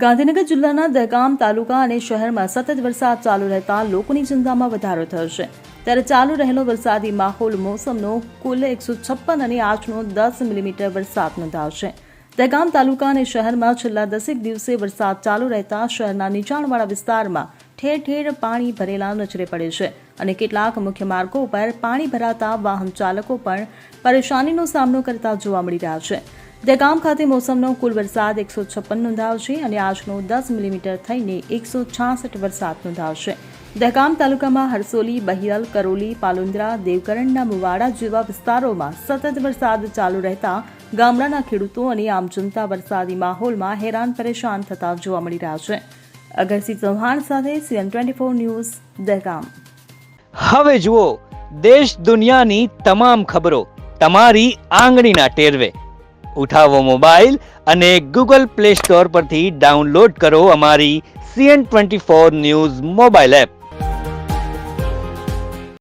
ગાંધીનગર જિલ્લાના દહેગામ તાલુકા અને શહેરમાં સતત વરસાદ ચાલુ રહેતા લોકોની ચિંતામાં વધારો થયો છે. ત્યારે ચાલુ રહેલો વરસાદી માહોલ મોસમનો કુલ એકસો છપ્પન અને આઠનો દસ મિલીમીટર વરસાદ નોંધાવશે દહેગામ તાલુકા અને શહેરમાં છેલ્લા દસેક દિવસે વરસાદ ચાલુ રહેતા શહેરના નીચાણવાળા વિસ્તારમાં ઠેર ઠેર પાણી ભરેલા નજરે પડે છે અને કેટલાક મુખ્ય માર્ગો પર પાણી ભરાતા વાહન ચાલકો પણ પરેશાનીનો સામનો કરતા જોવા મળી રહ્યા છે. દહેગામ ખાતે મોસમનો કુલ વરસાદ એકસો છપ્પન નોંધાયો છે અને આજનો દસ મિલીમીટર થઈને એકસો છાસઠ વરસાદ નોંધાવશે દહેગામ તાલુકામાં હરસોલી, બહિયલ, કરોલી પાલુંદ્રા દેવકરણના મુવાડા જેવા વિસ્તારોમાં સતત વરસાદ ચાલુ રહેતા ગામડાના ખેડૂતો અને આમ જનતા વરસાદી માહોલમાં હેરાન પરેશાન થતા જોવા મળી રહ્યા છે. અગરસિંહ ચૌહાણ સાથે CN twenty four news, Dahegam. હવે જુઓ, દેશ દુનિયાની તમામ ખબરો તમારી આંગળીના ટેરવે. ઉઠાવો મોબાઈલ અને ગૂગલ પ્લે સ્ટોર પરથી ડાઉનલોડ કરો અમારી CN twenty four news mobile app.